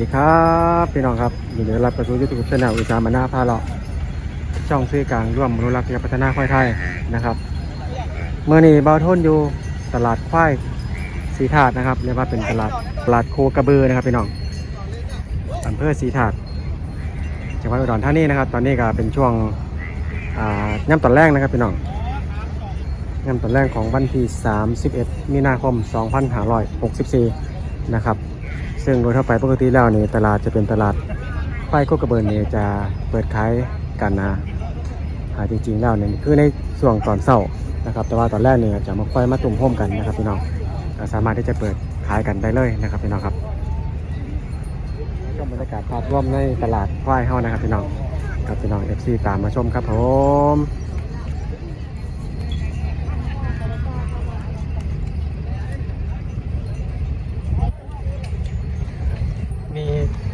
วัสดีครับพี่น้องครับยินดีต้อนรับเข้าสู่ยูทูบช anel อุตสาหมานาพาเลาะช่องซื้อกลางร่วมอนุรักษ์และพัฒนาควายไทยนะครับเมื่อนี้เบาโทนอยู่ตลาดควายสีถาดนะครับเรียกว่าเป็นตลาดตลาดโคกระบือนะครับพี่น้องอำเภอสีถาดจังหวัดอุดรธานีนะครับ ตอนนี้ก็เป็นช่วงย่ำตอนแรกนะครับพี่น้องย่ำตอนแรกของวันที่ 31 มีนาคม 2564 นะครับ ซึ่งโดยทั่วไปปกติแล้วนี่ตลาดจะเป็นตลาดควายโคกระเบินนี่จะเปิดขายกันนะจริงๆแล้วเนี่ยคือในช่วงตอนเช้านะครับ แต่ว่าตอนแรกเนี่ยจะมาควายมาตุ่มโฮมกันนะครับพี่น้องสามารถที่จะเปิดขายกันได้เลยนะครับพี่น้องครับชมบรรยากาศภาพรวมในตลาดควายเฮานะครับพี่น้องครับพี่น้องเอฟซีตามมาชมครับผม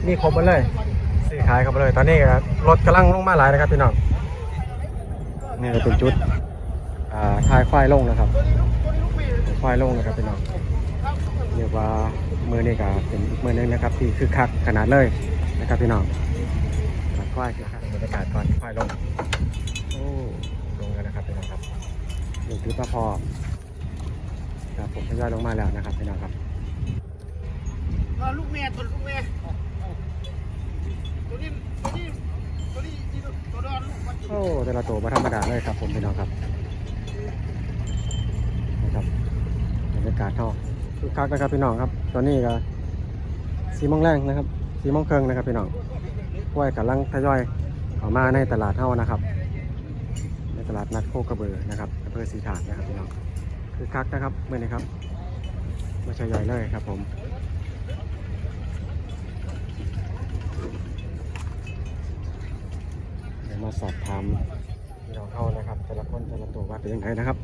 มีครบหมดเลยซื้อขายครบหมดเลย ตอนนี้ก็รถกำลังลงมาหลายนะครับพี่น้องนี่ก็เป็นจุดอ่าทายควายลงนะครับควายลงนะครับพี่น้องเรียกว่ามือนี่ก็เป็นอีกมือหนึงนะครับ ที่คือคักขนาดเลยนะครับพี่น้องตลาดควายคือคักบรรยากาศก่อนควายลงโอ้ลงแล้วนะครับพี่น้องครับหนึ่งจุดมาพอครับผมทยอยลงมาแล้วนะครับพี่น้องครับเอาลูกแม่ตัวลูกแม่ ตัวนี้ตัวนี้ตัวนี้ตัวดอนลูกมันโอ้แต่ละตัวมาธรรมดาเลยครับผมพี่น้องครับนะครับบรรยากาศเท่าคึกคักนะครับพี่น้องครับตอนนี้ก็สีโมงแรงนะครับสีโมงเครึ่งนะครับพี่น้องกล้วยกำลังทยอยเข้ามาในตลาดเท่านะครับ ในตลาดนัดโคกระเบือนะครับอำเภอสีถาดนะครับพี่น้องคือคักนะครับเมื่อนี้ครับม่ใช่ใหญ่เลยครับผม มาสอบถามพี่น้องเข้านะครับแต่ละคนแต่ละตัวว่าเป็นยังไงนะครับ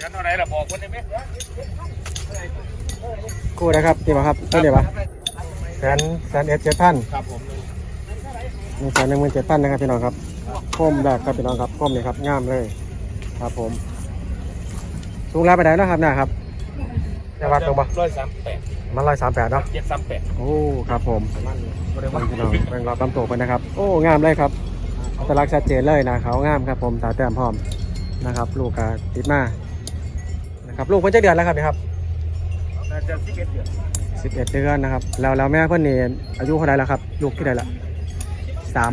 กันเท่าไหร่ล่ะบอกคนได้ไหมคู่นะครับนี่ป่ะครับตัวเดียวป่ะแสนแสนเอ็ดเจ็ดพันครับผมหนึ่งแสนหนึ่งหมื่นเจ็ดพันนะครับพี่น้องครับโคมแรกครับพี่น้องครับโคมนี่ครับงามเลย ครับผมสูงแล้วไปไหนนะครับเนี่ยครับจะวัดตรงปะร้อยสามแปดมันร้อยสามแปดเนาะเจ็ดสามแปดโอ้ครับผมก็ได้ว่าพี่น้องแบ่งรอบลำตัวไปนะครับ โอ้งามเลยครับอั ตลักษณ์ชัดเจนเลยนะเขางามครับผมตาแต้มพร้อมนะครับ ลูกกาติดมานะครับลูกเพิ่นจะเดือนแล้วครับนี่ครับน่าจะสิบเอ็ดเดือนสิบเอ็ดเดือนนะครับแล้วแล้วแม่เพิ่นนี่อายุเท่าไหรแล้วครับ ลูกที่ใดละสาม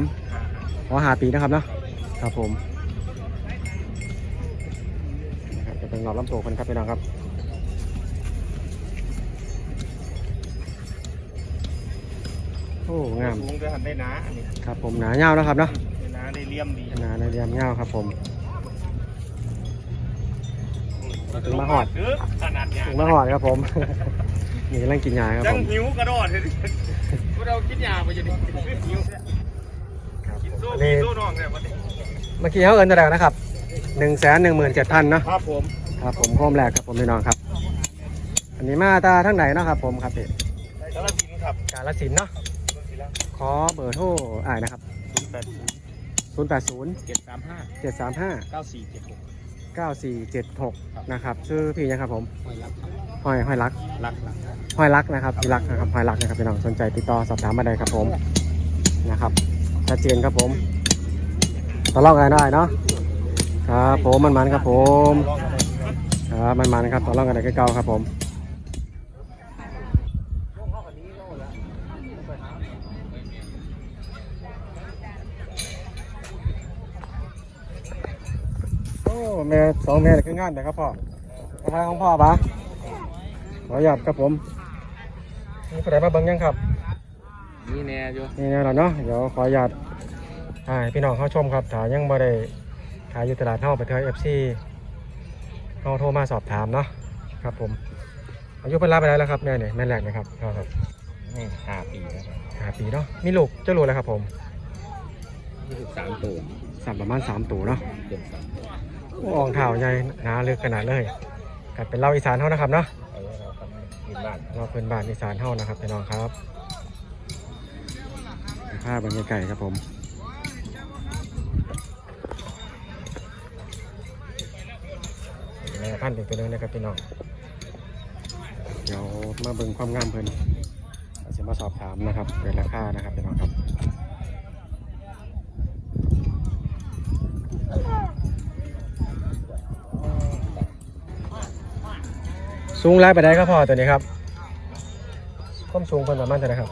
อ๋อห้าปีนะครับเนาะครับผมนะครับจะเป็นรอบลำตัวกันครับพี่น้องครับโอ้งามสูงจะหันได้หนาอันนี้ครับผมหนาเงาวนะครับเนาะ ได้หนาได้เลี่ยมดีหนาในเรียมเงาวครับผมถึงมาหอดเออขนาดเนี้ยถึงมาหอดครับผม นี่กำลังกินยาครับจัผงมหิวกระโดดเลยพวกเรากินยาไปจะดิหิวครับกินผมโซ่อันกินี้นโซ่น้องเนี่ยวันนี้เมื่อกี้เขาเอินเท่าไหร่นะครับหนึ่งแสนหนึ่งหมื่นเจ็ดพันเนาะครับผมครับผมโคมแรกครับผมพี่น้องครับ อันนี้มาตาทั้งไหนเนาะครับผมครับพี่สารสินครับกาลสินธุ์เนาะรถสิละขอเบอร์โทรอ่ายนะครับ ศูนย์แปดศูนย์ ศูนย์แปดศูนย์เจ็ดสามห้าเจ็ดสามห้าเก้าสี่เจ็ดหกเก้าสี่เจ็ดหกนะครับชื่อพี่นะครับผมไม่รับครับห้อยห้อยรักรักรักห้อยรักนะครับพี่รักนะครับห้อยรักนะครับพี่น้องสนใจติดต่อสอบถามมาได้ครับผมนะครับชัดเจนครับผมตลอกกันได้เนาะครับผมมันมันๆครับผมครับมันมันๆครับตลอกกันได้เก่าๆครับผม แม่สองแม่คืองานแต่ครับพ่อทางของพ่อปะขอหยับครับผมมีผู้ใดมาเบิ่งยังครับ นี่แน่อยู่นี่แน่นอนเนาะเดี๋ยวขออนุญาตให้พี่น้องเข้าชมครับถ้ายังบ่ได้ขายอยู่ตลาดเฮาไปเทอเอฟซีเฮาโทรมาสอบถามเนาะครับผม อายุเพิ่นรับไปแล้วครับแม่เนี่ยแม่แรกนะครับครับครับนี่ห้าปีแล้วห้าปีเนาะมีลูกเจ้าลูกแล้วครับผมยี่สิบสามตัวสามประมาณสามตัวเนาะเกื อบสามตัวโอ้อ่องเท้าใหญ่หนาลึกขนาดเลยกเป็นเราอีสานเฮานะครับเนาะเอาไว้เราทำกินบ้านเราเป็นบ้านอีสานเฮานะครับพี่น้องครับภาพบรรยากาศครับผมแม่พันธุ์อีกตัวหนึงนะครับพี่น้องเดี๋ยวมาเบิ่งความงามเพิ่นเราจะมาสอบถามนะครับเรื่องราคานะครับพี่น้องครับ สูงไล่ไปได้ครับพ่อตัวนี้ครับความสูงเพิ่นประมาณเท่าไหร่ครับ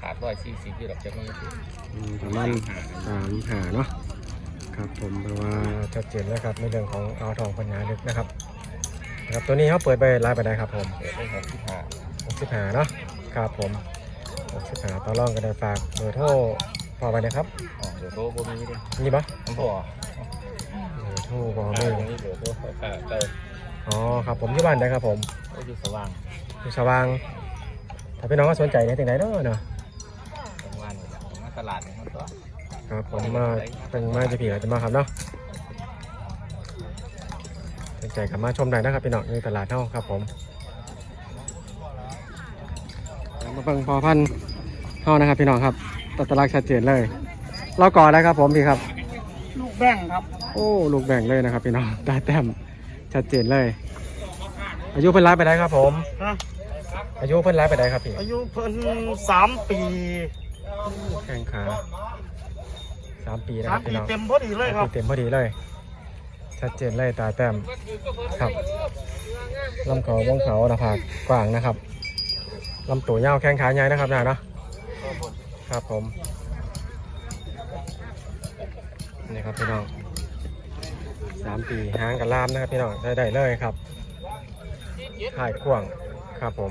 ขาดร้อยสี่สิบอยู่หรอกจะไม่ถึงอืมประมาณสามหาเนาะครับผมแปลว่าชัดเจนแล้วครับในเรื่องของเอาทองปัญญาลึกนะครับนะครับ ตัวนี้เขาเปิดไปไล่ไปได้ครับผมเปิดได้หกสิบห้าหกสิบหาเนาะครับผมหกสิบหาต่อรองกันได้ฝากเบอร์โทรพอไปนะครับอ๋อเดี๋ยวโทรพวกนี้ดินี่ปะน้ำพ่อเบอร์โทรบอเอไม่อนี้เดี๋ยวโทรเข้าเติม อ๋อครับผมที่บ้านได้ครับผมก็อยู่สว่างอยู่สว่าง ถ้าพี่น้องก็สนใจในที่ไหนเนาะเนาะกลางวันเนี่ยมาตลาดเนี่ยเขาตัวครับผมมาเป็นมาจะผีอาจจะมาครับเนาะสนใจกับมาชมได้นะครับพี่น้องในตลาดเท่าครับผมแล้วมาเบิ่งพอพันธุ์เท่านะครับพี่น้องครับตัดตลาดชัดเจนเลย เราก่อนแล้วครับผมพี่ครับ ลูกแบ่งครับ โอ้ ลูกแบ่งเลยนะครับพี่น้องได้แต้ม ชัดเจนเลย อายุเพิ่นร้ายไปได้ครับผม นะอายุเพิ่นร้ายไปได้ครับพี่อายุเพิ่นสามปีแข้งขาสามปีนะคสารัมบปีพี่น้องเต็มพอดีเลยครับ เต็มพอดีเลย ชัดเจนเลยตาแต้มครับลำเขาวงเขาหน้าผากกว้างนะครับลำตัวยาวแข้งขาใหญ่นะครับนะเนาะครับผมนี่ครับพี่น้อง สามปีหางกับลามนะครับพี่น้องได้ได้เลยครับถ่ายกว้างครับผม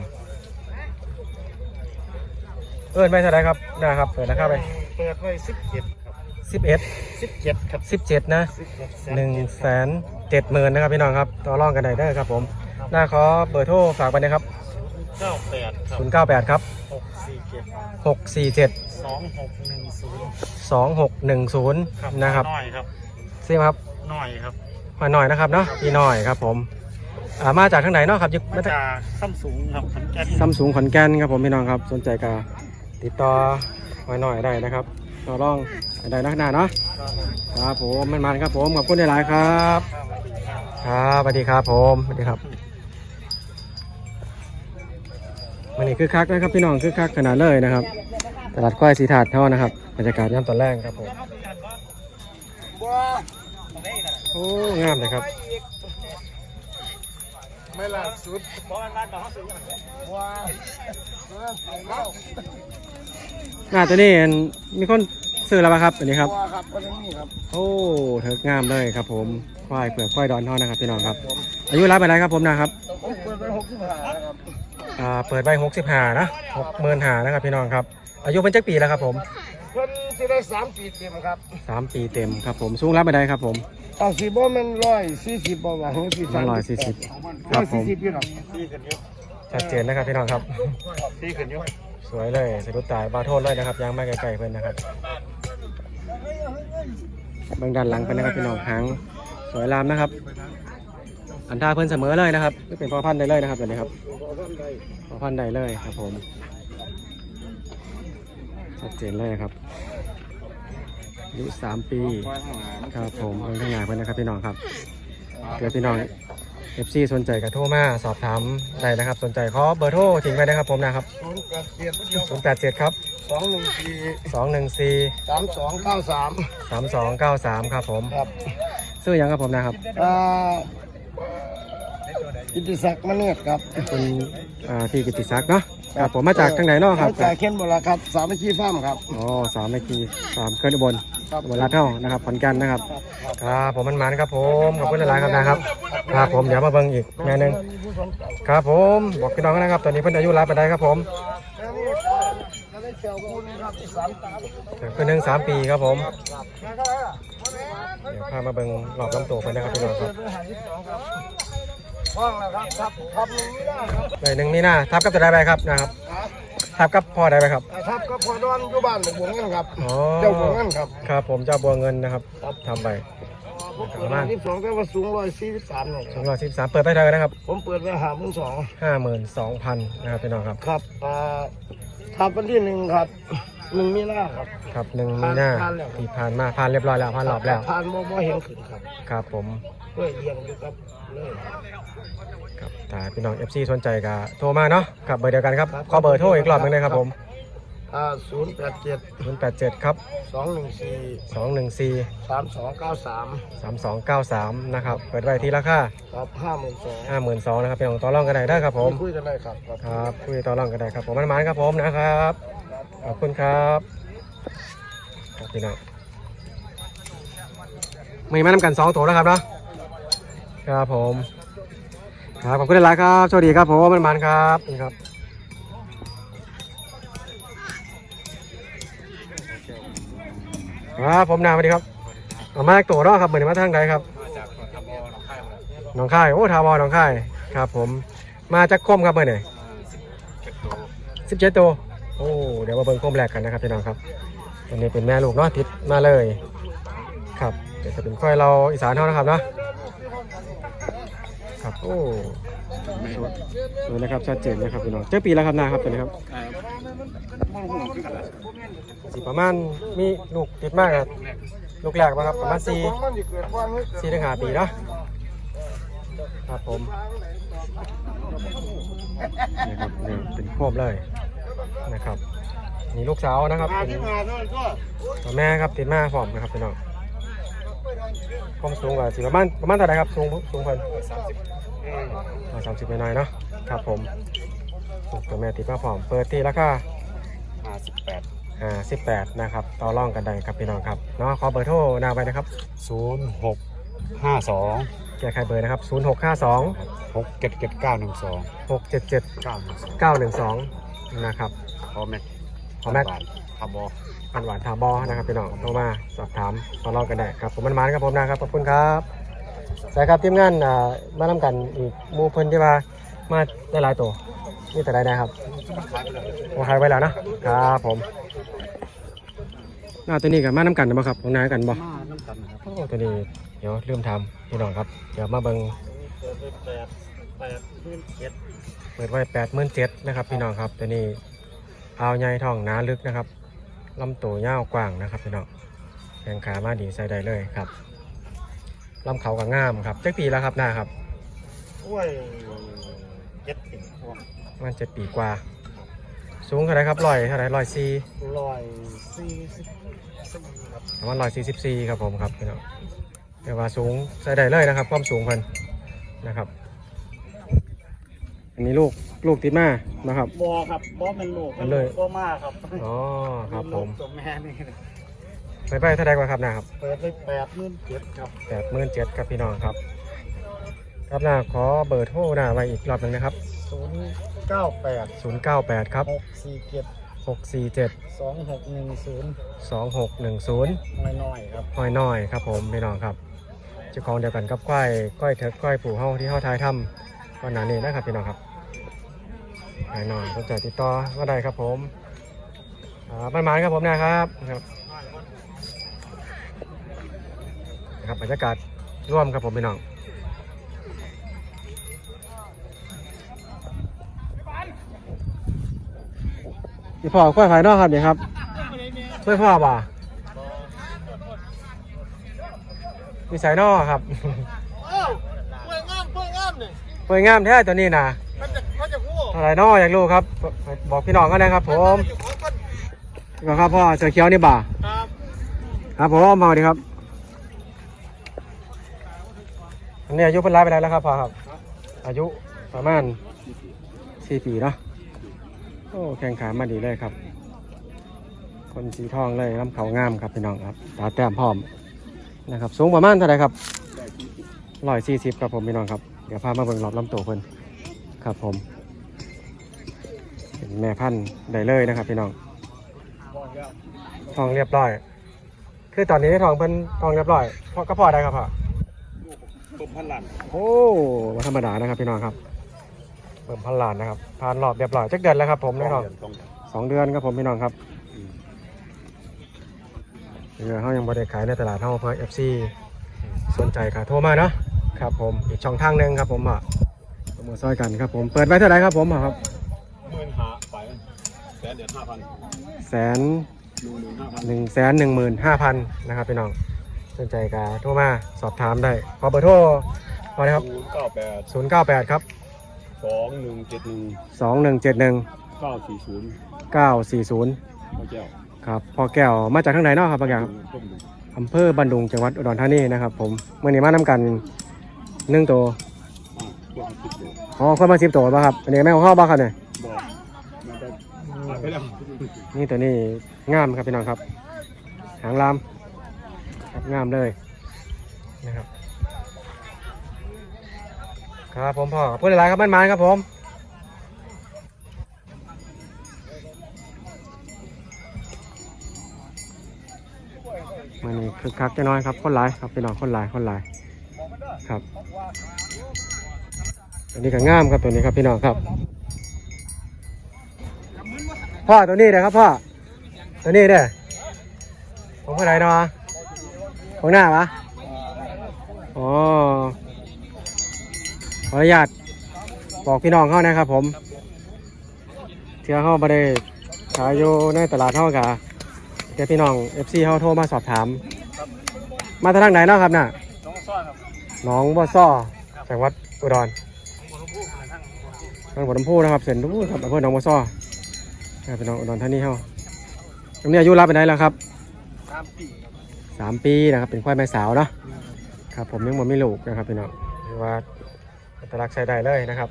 เอิ้นไปเท่าไหรครับนะครับเปิดนะครับไปเปิดไว้สิบเจ็ดครับสิบเอ็ดสิบเจ็ดครับสิบเจ็ดนะสิบเจ็ดหนึ่งแสนเจ็ดหมื่นนะครับพี่น้องครับต่อรองกันได้เด้อครับผมหน้าขอเบอร์โทรฝากไปนะครับเก้าแปดครับศูนย์เก้าแปดครับหกสี่เจ็ดหกสี่เจ็ดสองหกหนึ่งศูนย์สองหกหนึ่งศูนย์นะครับน้อยครับเสียครับ น้อยครับมาหน่อยนะครับเนาะพี่น้อยครับผมอ่ามาจากทางไหนเนาะครับยึดมาจากซัมซุงครับขอนแก่นซัมซุงขอนแก่นครับผมพี่น้องครับ สนใจก็ติดต่อมาหน่อยได้นะครับต่อรองได้นักหนาเนาะครับผมมันมันครับผมขอบคุณหลายๆครับ ครับสวัสดีครับผมสวัสดีครับวันนี้คือคักนะครับพี่น้องคือคักขนาดเลยนะครับ ตลาดควายสีถาดเท่านะครับบรรยากาศย่ำตอนแรกครับผม โอ้งามเลยครับ ไม่ล่าสุดบอลบ้านบอกเขาซื้อว้าหน้าตัวนี้อันมีคนซื้อแล้วปะครับอันนี้ครับว้าครับคนนี้ครับ โอ้เถิกงามเลยครับ ผมควายเปลือกควายดอนเท่านะครับพี่น้องครับ อายุรับไปไรครับผมนะครับผมเปิดไปหกสิบห้าครับอ่าเปิดใบหกสิบห้านะหกหมื่นห้านะครับพี่น้องครับ อายุเป็นจักปีแล้วครับผมเพิ่นสิได้สามปีเต็มครับสามปีเต็มครับผมสูงรับไปได้ครับผม เอาสิบ่แมันร้อยสี่สิบบ่หวังสี่มันร้อยสี่สิบคร้รัอบยผสี่มสิบอยู่หรอกดีขึ้นเยอะชัดเจนนะครับพี่น้องครับดีขึ้นเยอะสวยเลยสะดุดตายบาโทษเลยนะครับยางไม่ไกลๆเพื่อนนะครับเบื้องด้านหลังเป็นนะครับพี่น้องหางสวยรามนะครับ อันท่าเพื่อนเสมอเลยนะครับไม่เป็นพ่อพันธุ์ได้เลยนะครับแบบนี้ครับพ่อพันธุ์ได้เลยครับผมชัดเจนเลยครับ อายุสามปีครับผมเบื้องข้างหน้าเพื่อนนะครับพี่น้องครับเดี๋ยวพี่น้องเอฟซีสนใจกับโทรมาสอบถามได้นะครับ สนใจขอเบอร์โทรทิ้งไว้นะครับผมนะครับศูนย์แปดเจ็ดเดียวศูนย์แปดเจ็ดครับสองหนึ่งสี่สองหนึ่งสี่สามสองเก้าสามสามสองเก้าสามครับผมครับซื้อยังครับผมนะครับอ่ากิติศักดิ์มะเนือดครับคุณอ่าพี่กิติศักดิ์เนาะครับผมมาจากทางไหนเนาะครับมาจากเคนบุรีครับ สามัคคีฟาร์มครับอ๋อสามเมกีสามเกินอุบลครับอุ บลรัฐเท่านะครับขอนแก่นนะครับครับผมมันมันครับผมขอบคุณหลายๆครับนะครับครับผมเดี๋ยวมาเบิ่งอีกแม่หนึงครับผมบอกพี่น้องนะครับ ตอนนี้เพิ่นอายุรับไปได้ครับผมแล้วนี่แล้วนี่เจ้าคุณครับสามตาเพิ่นหนึ่งสามปีครับผมเดี๋ยวพามาเบิ่งรอบลำตัวเพิ่นนะครับพี่น้องครับห้องแล้วครับครับครับหนึ่งไม่ได้ครับเลยหนึ่งนี่นะทับกับจะได้ไปครับนะครับ ทับกับพ่อได้ไปครับ ครับก็พอดอนอยู่บ้านหลวงบัวเงินครับ อ๋อ เจ้าบัวเงินครับครับผมเจ้าบัวเงินนะครับทำไป ผมเปิดมาที่สองก็ว่าสูงร้อยสี่สิบสามเนี่ยสองร้อยสิบสามเปิดไปเท่าไหร่นะครับผมเปิดไว้หาหมื่นสองห้าหมื่นสองพันนะครับพี่น้องครับครับอ่าทับวันที่หนึ่งครับหนึ่งมีหน้าครับ ครับหนึ่งมีหน้าผ่านแล้ว ที่ผ่านมาผ่านเรียบร้อยแล้วผ่านรอบแล้วผ่านบ่บ่เห็นขึ้นครับครับผม เพื่อเลี้ยงอยู่กับเลยครับ ถ้าพี่น้อง FC สนใจก็โทรมาเนาะกับเบอร์เดียวกันครับขอเบอร์โทรอีกรอบหนึงเลยครับผม อ่าศูนย์แปดเจ็ด087 ครับ สองหนึ่งสี่214 สามสองเก้าสาม3293 นะครับ เปิดไว้ที่ราคาครับห้าหมื่นสอง52,000นะครับเป็นของต่อรองกันได้ได้ครับผม คุยกันได้ครับครับ ครับคุยต่อรองกันได้ครับผมมันมันๆครับผมนะครับ ขอบคุณครับครับพี่น้องมีมาทำกันสองตัวนะครับเนาะครับผม ครับขอบคุณหลายๆครับสวัสดีครับผมมันมันๆครับนี่ครับครับผมนามสวัสดีครับเอามาจากตัวเนาะครับเหมือนมาทางใดครับมาจากทบหนองคายครับหนองคายโอ้ทาวอหนองคายครับ ผมมาจากคมครับเมื่อไหร่เก็บตัวสิบเจ็ดตัวโอ้เดี๋ยวมาเบิ่งคมแรกกันนะครับพี่น้องครับอันนี้เป็นแม่ลูกเนาะติดมาเลย ครับเดี๋ยวจะเป็นค่อยเราอีสานเท่านะครับเนาะ ครับ โอ้สวยสวยนะครับชัดเจนนะครับพี่น้องเจ้าปีแล้วครับนาครับตัวนี้ครับมองหุ่นขึ้นกันแล้วสิประมาณมีลูกติดมากครับลูกแรกป่ะครับประมาณสี่มันจะเกิดความให้เกิดสี่ถึงห้าปีเนาะครับผมนี่ครับนี่เป็นควบเลยนะครับนี่ลูกสาวนะครับเป็นมาเท่านั้นก็ตัวแม่ครับติดมาฟอมนะครับพี่น้อง ความสูงกว่าสิประมาณประมาณเท่าไหร่ครับสูงสูงเพิ่นสามสิบสามสิบหน่อยๆเนาะครับผมตัวแม่ติดมาฟอมเปิดที่ราคาห้าสิบแปดอ่าสิบแปดนะครับต่อรองกันได้ครับพี่น้องครับเนาะขอเบอร์โทรนาไปนะครับศูนย์หกห้าสองแก้ไขเบอร์นะครับศูนย์หกห้าสองหกเจ็ดเจ็ดเก้าหนึ่งสองหกเจ็ดเจ็ดเก้าหนึ่งสองเก้าหนึ่งสองนะครับพอแม็กขอแม็กทบ ปันหวานทาบอนะครับพี่น้องโทรมาสอบถามตอรองกันได้ครับผมมันมันครับผมนะครับขอบคุณครับสายครับทีมงานอ่ามาทำกันอีกมูเพิ่นที่ว่ามาได้หลายตัวนี่แต่ใดนะครับขายไปเลยผมขายไว้แล้วนะครับผมหน้าตัวนี้กันมาน้ำกันบ่ครับของนายกันบ่มาน้ำกันนะครับโอ้ตัวนี้เดี๋ยวลืมทำพี่น้องครับเดี๋ยวมาเบิงเปิดไว้แปดหมื่นเจ็ดนะครับพี่น้องครับตัวนี้เอาใหญ่ทองหนาลึกนะครับ ลำตัวยาวกว้างนะครับพี่น้องแข้งขามาดีใส่ได้เลยครับลำเขากับง่ามครับเจ็ดปีแล้วครับหน้าครับโอ้ยเจ็ดสิบพวงมันเจ็ดปีกว่า สูงเท่าไหรครับร้อยเท่าไหรร้อยสี่ร้อยสี่สิบสี่ครับประมาณร้อยสี่สิบสี่ครับผมครับพี่น้องแต่ว่าสูงใส่ได้เลยนะครับ ความสูงเพิ่นนะครับ อันนี้ลูกลูกติดมานะครับ บอครับบอเป็นลูกมันเลยบอมากครับอ๋อครับผมตัวแม่นี่นะไปไปเท่าไหรกว่าครับนะครับเปิดไปแปดหมื่นเจ็ดครับแปดหมื่นเจ็ดครับพี่น้องครับ ครับหน้าขอเบอร์โทรหน้าไว้อีกรอบหนึ่งนะครับศูนย์เก้าแปดศูนย์เก้าแปดครับหกสี่เจ็ดหกสี่เจ็ดสองหกหนึ่งศูนย์สองหกหนึ่งศูนย์ น้อยๆครับ ห้อยน้อยครับผมพี่น้องครับเจ้าของเดียวกันกับก้อยก้อยเถิกก้อยปู่เฮาที่เฮาทายทำก่อนหน้านี้นะครับพี่น้องครับ ห้อยน้อยสนใจติดต่อก็ได้ครับผมอ่าบ้านหมานครับผมนะครับครับนะครับบรรยากาศร่วมครับผมพี่น้องพี่พ่อก้อยภายนอกครับเนี่ยครับก้อยพ่อบ่ามีสายนอครับเอ้าป่วยงามป่วยงามเนี่ยสวยงามแท้ตัวนี้นะ เท่าไหรนออยากรู้ครับ บอกพี่น้องก็ได้ครับ ผมอยู่ของกันก็ครับพ่อเสือเขียวนี่บ่าครับครับผมมาสวัสดีครับอันนี้อายุเป็นร้ายไปแล้วครับพ่อครับ อายุประมาณสี่ปีเนาะโอ้แข่งขามาดีเลยครับ คนสีทองเลยลำเขางามครับพี่น้องครับตาแต้มพร้อมนะครับสูงประมาณเท่าไหร่ครับร้อยสี่สิบครับผมพี่น้องครับ เดี๋ยวพามาเบิ่งรอบลำตัวเพิ่นครับผม เป็นแม่พันธุ์ได้เลยนะครับพี่น้องทองเรียบร้อย คือตอนนี้ทองเพิ่นทองเรียบร้อยพอก็พอได้ครับพ่อต้มพันหลันโอ้มาธรรมดานะครับพี่น้องครับเบิ่มพันล้านนะครับผ่านรอบเรียบร้อยจักเดือนแล้วครับ ผมได้ทองตรงสองเดือนครับผมพี่น้องครับเรือเขายังบริขายในตลาดเท่าเพื่อ FC สนใจค่ะโทรมาเนาะครับผมอีกช่องทางหนึ่งครับผมอะประมือซอยกันครับผมเปิดไว้เท่าไหร่ครับผมอะครับ หมื่นหาไปแสนเดือนห้าพันแสนหนึ่งหมื่นห้าพันหนึ่งแสนหนึ่งหมื่นห้าพันนะครับพี่น้องสนใจก็โทรมาสอบถามได้ขอเบอร์โทรขอนะครับศูนย์เก้าแปดศูนย์เก้าแปดครับสองหนึ่งเจ็ดหนึ่งสองหนึ่งเจ็ดหนึ่งเก้าสี่ศูนย์เก้าสี่ศูนย์พระเจ้าครับพ่อแก้วมาจากทางไหนเนาะครับพ่อแก้วต้มหนึ่งอำเภอบันดุงจังหวัดอุดรธานีนะครับ ผมเมื่อนี้มานํกันหนึ่งตัวอ่าพวกสิบโลอ๋อคนมาสิบตัวป่ะครับอันนี้แม่ของข้าวบ้าครับเนี่ย บอกมันจะหายไปแล้ว นี่ตัวนี้งามครับพี่น้องครับ หางลามครับงามเลยนะครับครับผมพ่อพูดอะไรครับมันมันครับผมมันนี่คึกคักจะน้อยครับคนหลายครับพี่น้องคนหลายคนหลายครับตัวนี้ก็งามครับตัวนี้ครับพี่น้องครับ พ่อตัวนี้นะครับพ่อ ตัวนี้เด้อผมผู้ใดเนาะของหน้าปะอ๋อขออนุญาตบอกพี่น้องเขานะครับผมเที่ยวเข้าไ่ได้ขายอยู่ในตลาดเท่ากะเดี๋ยวพี่น้อง FC เขาโทรมาสอบถาม มาทางไหนเนาะครับน่ะน้องซ้อนครับหน้อซ้อจังหวัดอุดรทางบัวลำพูนะครับเส้นนู้นครับอำเภอหนองบัวซ้อ ครับพี่น้องอุดรธานีเฮาตรงนี้อายุรับไปไหนแล้วครับสามปีสามปีนะครับเป็นควายแม่สาวเนาะครับผมยังบ่มีลูกนะครับพี่น้องคือว่าอัตลักษณ์ใช้ได้เลยนะครับ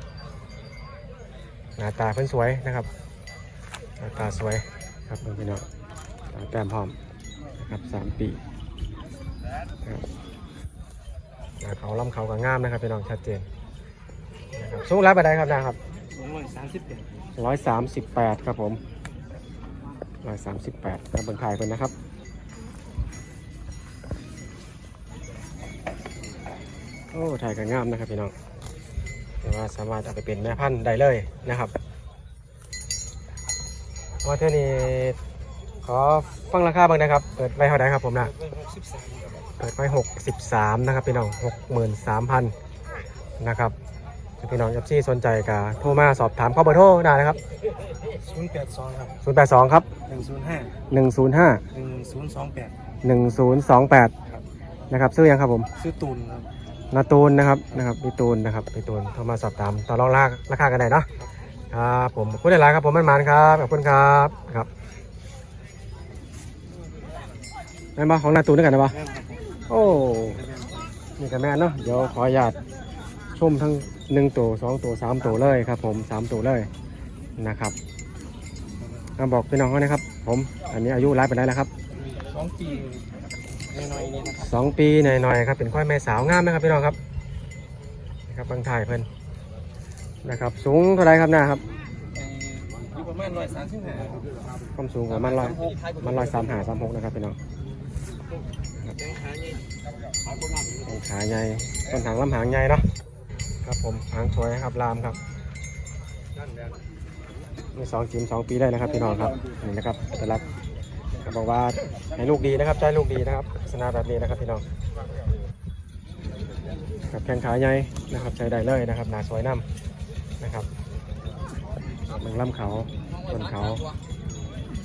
หน้าตาเพิ่นสวยนะครับ หน้าตาสวยครับพี่น้องตาแต้มพร้อมนะครับสามปีครับหน้าเขาลำเขาก็งามนะครับพี่น้องชัดเจนนะครับสูงรับไปได้ครับนะครับ สองร้อยสามสิบเอ็ดร้อยสามสิบแปดครับผมร้อยสามสิบแปดครับเบิ่งถ่ายเพิ่นนะครับโอ้ถ่ายกันงามนะครับพี่น้องแต่ว่าสามารถเอาไปเป็นแม่พันธุ์ได้เลยนะครับว่าเท่านี้ขอฟังราคาบ้างนะครับ เปิดไว้เท่าไหร่ครับผมนะหกสิบสามครับเปิดไว้หกสิบสามนะครับพี่น้องหกหมื่นสามพันนะครับ ถ้าพี่น้องเอฟซีสนใจก็โทรมาสอบถามข้อเบอร์โทรได้นะครับ ศูนย์แปดสองครับศูนย์แปดสองครับ หนึ่งศูนย์ห้าหนึ่งศูนย์ห้าหนึ่งศูนย์สองแปดหนึ่งศูนย์สองแปดนะครับซื้อยังครับผมซื้อตูนครับนาตูนนะครับนะครับพี่ตูนนะครับพี่ตูนโทรมาสอบถามต่อรองราคาราคากันได้เนาะครับผมขอบคุณหลายๆครับผมมันมันครับขอบคุณครับครับแม่นบของนาตูนด้วยกันนะบแม่นครับโอ้ นี่กับแม่นเนาะเดี๋ยวขออนุญาตชมทั้ง หนึ่งตัวสองตัวสามตัวเลยครับ ผมสามตัวเลยนะครับมาบอกพี่น้องเขานะครับ ผมอันนี้อายุร้ายไปได้แล้วครับสองปีน้อยๆนี่นะครับสองปีหน่อยๆครับเป็นควายแม่สาวงามไหมครับพี่น้องครับนะครับบางถ่ายเพิ่นนะครับ สูงเท่าไรครับหน้าครับอยู่ประมาณร้อยสามสิบห้าความสูงของมันร้อยมันร้อยสามหาสามหกนะครับพี่น้องยังขายยังขายประมาณนี้ต้นขาใหญ่ต้นหางลำหางใหญ่เนาะ ครับผมหางสวยครับลามครับนั่นแหละมีสองจิมสองปีได้นะครับพี่น้องครับนี่นะครับอัตลักษณ์เขาบอกว่าให้ลูกดีนะครับใจลูกดีนะครับลักษณะแบบนี้นะครับพี่น้องกับแข้งขาใหญ่นะครับใช้ได้เลยนะครับหนาสวยน้ำนะครับเมืองลำเขาต้นเขา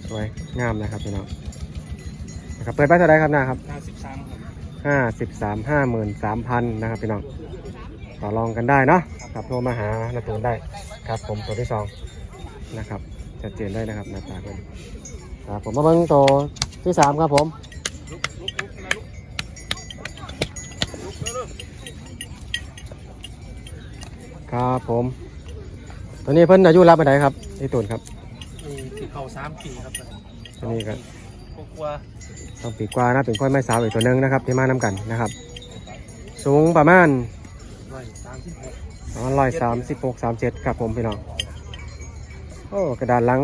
สวยงามนะครับพี่น้องนะครับเปิดไปเท่าไหรครับหน้าครับห้าสิบสามครับห้าสิบสามห้าหมื่นสามพันนะครับพี่น้อง ต่อรองกันได้เนาะครับโทรมาหานาตูนได้ครับผมตัวที่สองนะครับชัดเจนได้นะครับหน้าตาเป็นครับผมมาเบิ้งตัวที่สามครับผมลุกลุกลุกนะลุกลุกเร็วครับผมตัวนี้เพิ่นอายุรับไปไหนใดครับที่ตูนครับๆนี่ที่เขาสามปีครับตัวนี้ก็กลัวต้องปีกว่านะเป็นค่อยไม้สาวอีกตัวหนึงนะครับที่มานํกันนะครับ สูงประมาณ ร้อยสามสิบหกประมาณร้อยสามสิบหกสามเจ็ดครับผมพี่น้อง โอ้กระดานหลัง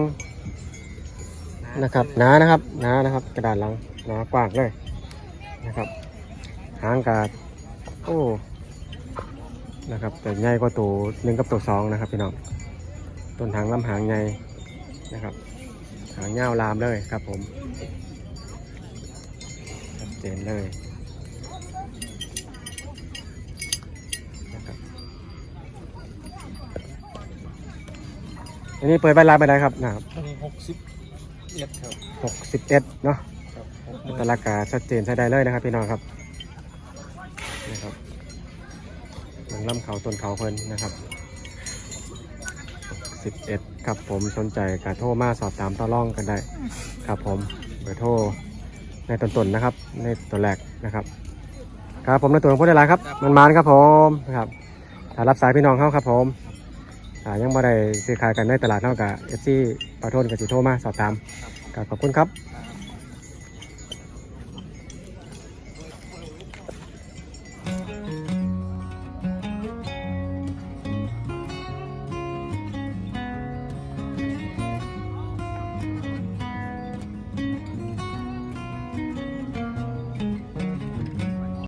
นะครับหนานะครับหนานะครับ กระดาษหลังหนากว้างเลยนะครับหางกาดโอ้นะครับแต่ใหญ่กว่าตัวหนึ่งกับตัวสองนะครับพี่น้องต้นหางลำหางใหญ่นะครับ หางยาวลามเลยครับผมชัดเจนเลย อันนี้เปิดไปร้านไปไหนครับนะครับอันนี้หกสิบเอ็ดครับหกสิบเอ็ดเนาะครับอัตลักษณ์ก็ชัดเจนใช้ได้เลยนะครับพี่น้องครับนะครับหลังลำเขาต้นเขาเพิ่นนะครับสิบเอ็ดครับผมสนใจก็โทรมาสอบถามต่อรองกันได้ครับผมเบอร์โทรในต้นๆนะครับ ในตัวแรกนะครับ ครับผมในตัวของผู้ได้หลายครับมันมานครับผมนะครับถ้ารับสายพี่น้องเขาครับผมายังไม่ได้ซื้อขายกันในตลาดเท่ากับเอฟซีปาทนกับสิโทมาสอบถามขอบคุณครับ